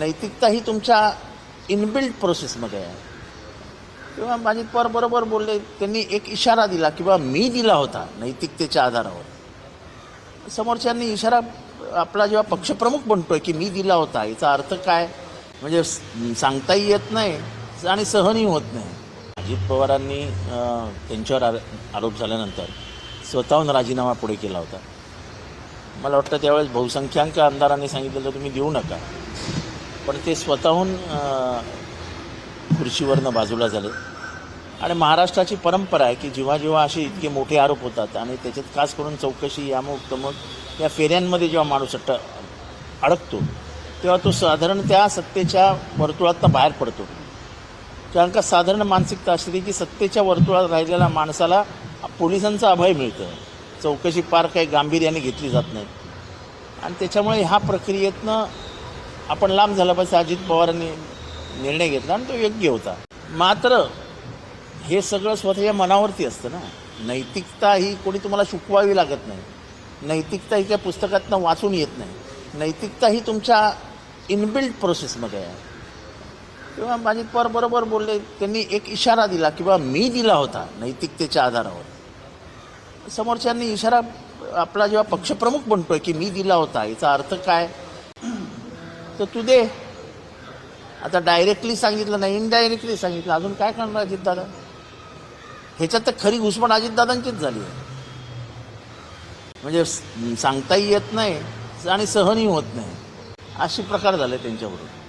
नैतिकता ही तुमच्या इनबिल्ट प्रोसेसमध्ये आहे. किंवा माझी पवार बरोबर बोलले त्यांनी एक इशारा दिला किंवा मी दिला होता नैतिकतेच्या आधारावर. समोरच्यांनी इशारा आपला जेव्हा पक्षप्रमुख म्हणतोय की मी दिला होता याचा अर्थ काय? म्हणजे सांगताही येत नाही आणि सहनही होत नाही. अजित पवारांनी त्यांच्यावर आर- आरोप झाल्यानंतर स्वतःहून राजीनामा पुढे केला होता. मला वाटतं त्यावेळेस बहुसंख्याक आमदारांनी सांगितलेलं तुम्ही देऊ नका. पण ते स्वतःहून खुर्चीवरनं बाजूला झाले. आणि महाराष्ट्राची परंपरा आहे की जेव्हा जेव्हा असे इतके मोठे आरोप होतात आणि त्याच्यात खास करून चौकशी यामुक तमुक या फेऱ्यांमध्ये जेव्हा माणूस अट्ट अडकतो तेव्हा तो साधारण त्या सत्तेच्या वर्तुळातनं बाहेर पडतो. कारण का साधारण मानसिकता असते की सत्तेच्या वर्तुळात राहिलेल्या माणसाला पोलिसांचं अभय मिळतं. चौकशी पार काही गांभीर्याने घेतली जात नाही. आणि त्याच्यामुळे ह्या प्रक्रियेतनं आपण लांब झाला पाहिजे अजित पवारांनी निर्णय घेतला आणि तो योग्य होता. मात्र हे सगळं स्वतःच्या मनावरती असतं ना. नैतिकता ही कोणी तुम्हाला शिकवावी लागत नाही. नैतिकता ही त्या पुस्तकातनं वाचून येत नाही. नैतिकता ही तुमच्या इनबिल्ट प्रोसेसमध्ये आहे. किंवा माझी पवार बरोबर बोलले त्यांनी एक इशारा दिला किंवा मी दिला होता नैतिकतेच्या आधारावर. समोरच्यांनी इशारा आपला जेव्हा पक्षप्रमुख म्हणतोय की मी दिला होता याचा अर्थ काय? तर तू दे. आता डायरेक्टली सांगितलं नाही इनडायरेक्टली सांगितलं. अजून काय करणार अजितदादा? ह्याच्यात तर खरी घुसमट अजितदादांचीच झाली आहे. म्हणजे सांगताही येत नाही आणि सहनही होत नाही. असे प्रकार झाले त्यांच्याबरोबर.